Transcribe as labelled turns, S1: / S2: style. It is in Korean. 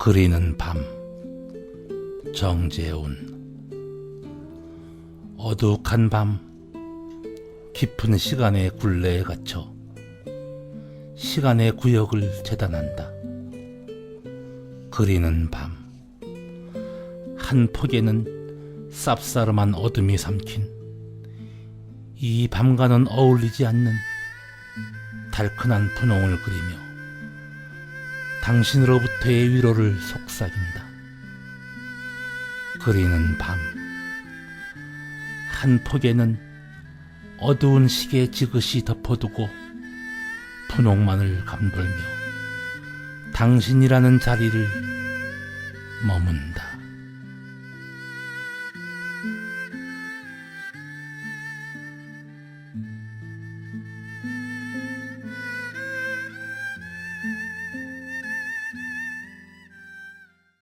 S1: 그리는 밤 정재훈 어둑한 밤 깊은 시간의 굴레에 갇혀 시간의 구역을 재단한다. 그리는 밤 한 폭에는 쌉싸름한 어둠이 삼킨 이 밤과는 어울리지 않는 달큰한 분홍을 그리며 당신으로부터의 위로를 속삭인다. 그리는 밤. 한 폭에는 어두운 시계 지그시 덮어두고 분홍만을 감돌며 당신이라는 자리를 머문다.